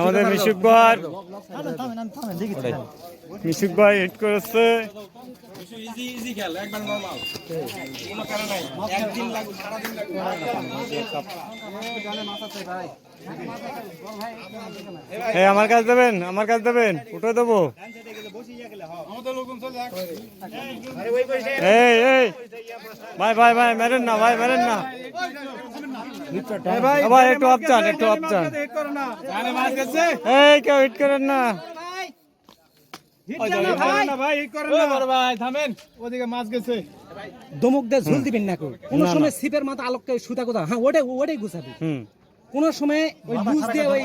আমাদের মিশুক ভাই। মিশুক ভাই হিট করেছে। এই আমার কাছে দেবেন আমার কাছে দেবেন উঠে দেবো। এই এই। ভাই ভাই ভাই মেরেন না ভাই মেরেন না। ভাই একটু আপচান একটু আপচান এই কেউ হিট করেন না। দমক দিয়ে ঝুল দিবেন না কোন সময় সিপের মাথা আলোককে সুতা কোথা হ্যাঁ ওটাই ওটাই গুছাবি। কোন সময় ওই লুজ দিয়ে ওই।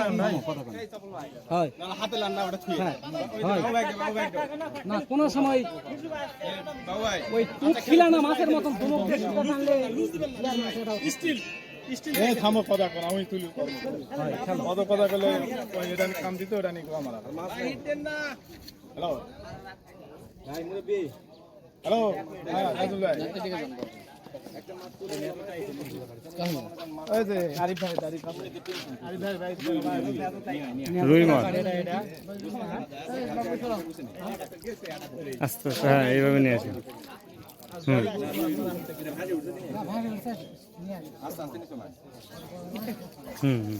না। কোন সময় ওই টুক খিলানা মাছের মতন দমক দিয়ে সুতা টানলে এই থামো কথা কর আমি তুলি কত কথা করলে ওই এটা কাম দিতে ওটা নিয়ে আমার হ্যালো হ্যালো হ্যাঁ রাজুল ভাই। ওই যে আরিফ ভাই আরিফ ভাই। আরিফ ভাই ভাই রুই মাছ। আস্তে আস্তে হ্যাঁ এইভাবে নিয়ে আসুন হুম হুম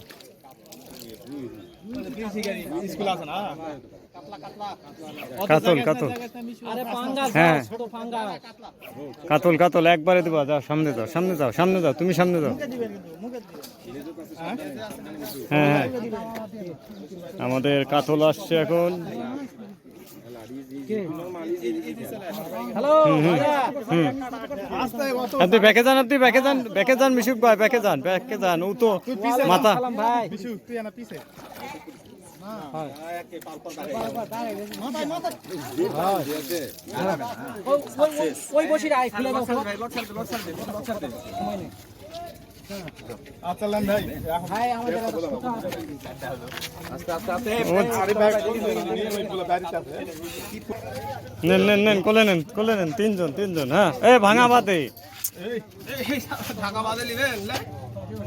কাতল কাতল। হ্যাঁ। কাতল কাতল, একবারে দেবা, যাও, সামনে যাও সামনে যাও সামনে যাও, তুমি সামনে যাও। হ্যাঁ হ্যাঁ। আমাদের কাতল আসছে এখন। আপনি ব্যাকে যান আপনি ব্যাকে যান ব্যাকে যান মিশুক ভাই ব্যাকে যান ব্যাকে যান ও তো মাথা। ভাই। বিশু তুই না পিছে। ওই- ওই বসি রায় খুলে দাও। নেন নেন নেন কোলে নেন কোলে নেন তিনজন তিনজন হ্যাঁ। এ ভাঙা বাতে।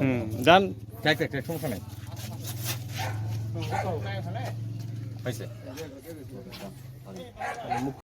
হুম যান। দেখ দেখ দেখ, সমস্যা নাই। হয়েছে।